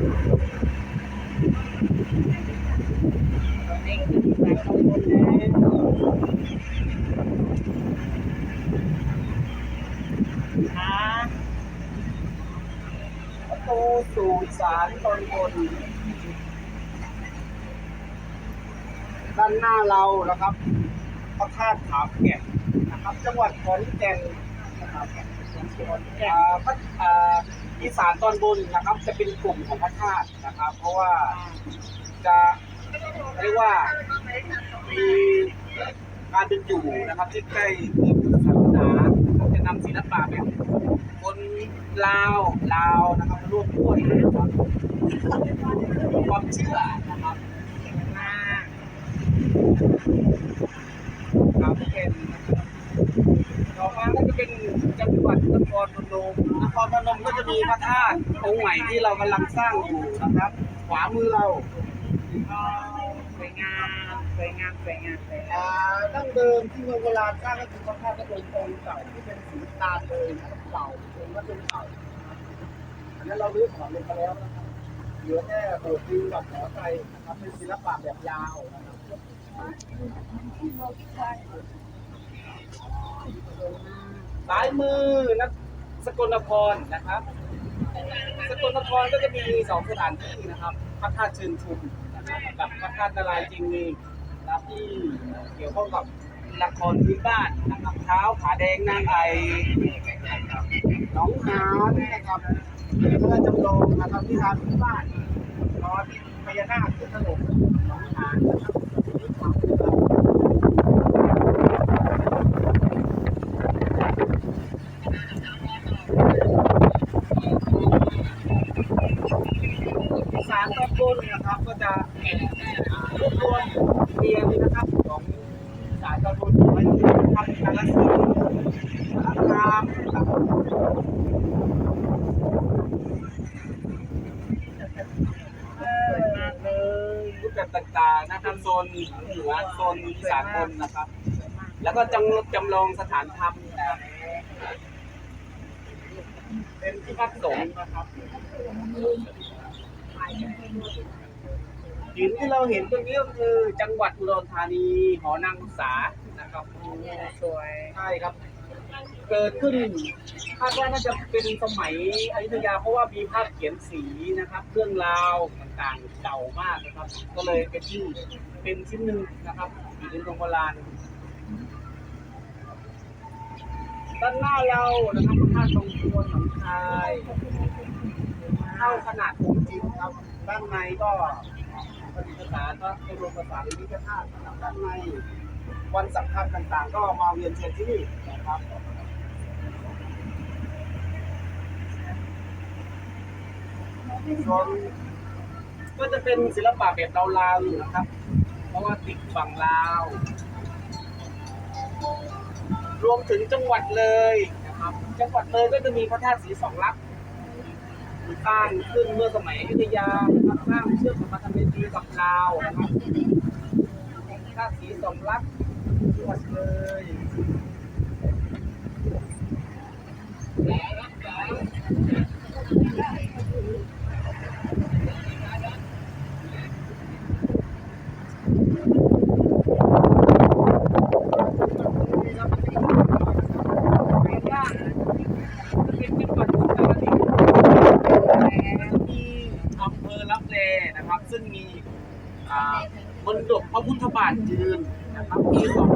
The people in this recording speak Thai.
ประตูสู่สานตนบน ด้านหน้าเรานะครับพระธาตุขามแก่นนะครับ จังหวัดขอนแก่นนะครับ อ่าพระอ่าอีสานตอนบนนะครับ จะเป็นกลุ่มของพระธาตุนะครับ เพราะว่าจะเรียกว่ามีการเป็นอยู่นะครับที่ใกล้เรื่องพุทธศาสนานะครับจะนำศิลปะแบบคนลาวลาวนะครับมาร่วมด้วยนะครับมีความเชื่อนะครับครับเป็นต่อมาก็จะ เป็นจังหวัดนครพนมนครพนมก็จะมีพระธาตุองค์ใหม่ที่เรากำลังสร้างอยู่นะครับ ขวามือเราสวยงามสวยงามสวยงามสวยงามอ่าดั้งเดิมที่เมืองโบราณสร้างก็คือพระธาตุพระนมองเก่าที่เป็นสีตาลเลยนะครับเก่าเป็นวัตถุเก่านะครับอันนั้นเราลื้อถอนลงไปแล้วนะครับเหลือแค่โบสถ์ดินกับหอไตรนะครับเป็นศิลปะแบบยาวนะครับ ซ้ายมือนะสกลนครนะครับ สกลนครก็จะมีสองสถานที่นะครับพระธาตุเชิญชุมนะครับกับพระธาตุนารายณ์จริงมีนะครับที่เกี่ยวข้องกับละครพื้นบ้านนะครับเท้าผาแดงนางไอน้องหานนะครับเพื่อจำลองนะครับที่ทางพื้นบ้านตอนพญานาคขึ้นถนนหน้องหานนะครับที่ขวางนะครับสารตอนบนนะครับก็จะ รวบรวมเรียนนะครับของสารตอนบนไว้ที่ทำการรักษาสารคามนะครับรูปแบบต่างๆนะครับโซนเหนือโซนอีสานบนนะครับ แล้วก็จำจำลองสถานธรรมนะครับเป็นที่พักสงฆ์นะครับ หินที่เราเห็นตรงนี้ก็คือจังหวัดอุดรธานีหอนางอุษานะครับสวยใช่ครับ เกิดขึ้นคาดว่าน่าจะเป็นสมัยอยุธยาเพราะว่ามีภาพเขียนสีนะครับเรื่องราวต่างๆเก่ามากนะครับ ก็เลยเป็นที่เป็นชิ้นหนึ่งนะครับหินตรงโบราณด้านหน้าเรานะครับพระธาตุทรงทวนหนองคายเท่าขนาดองค์จริงครับ ด้านในก็ ประดิษฐานพระบรมสารีริกธาตุนะครับด้านในวันสำคัญต่างๆ ก็มาเวียนเทียนที่นี่นะครับส่วนก็จะเป็นศิลปะแบบลาวๆอยู่นะครับ เพราะว่าติดฝั่งลาว รวมถึงจังหวัดเลยนะครับ จังหวัดเลยก็จะมีพระธาตุสีสองลักษณ์ สร้างขึ้นเมื่อสมัยอยุธยานะครับสร้างเชื่อมสัมพันธไมตรีกับลาวนะครับท่าสีสมรักษณ์จังหวัดเลยเป็นว่าเป็นจังหวัดอุตรดิตถ์มีอำเภอลับแลนะครับ ซึ่งมีอ่ามณฑป พระพุทธบาทยืนนะครับมีสอง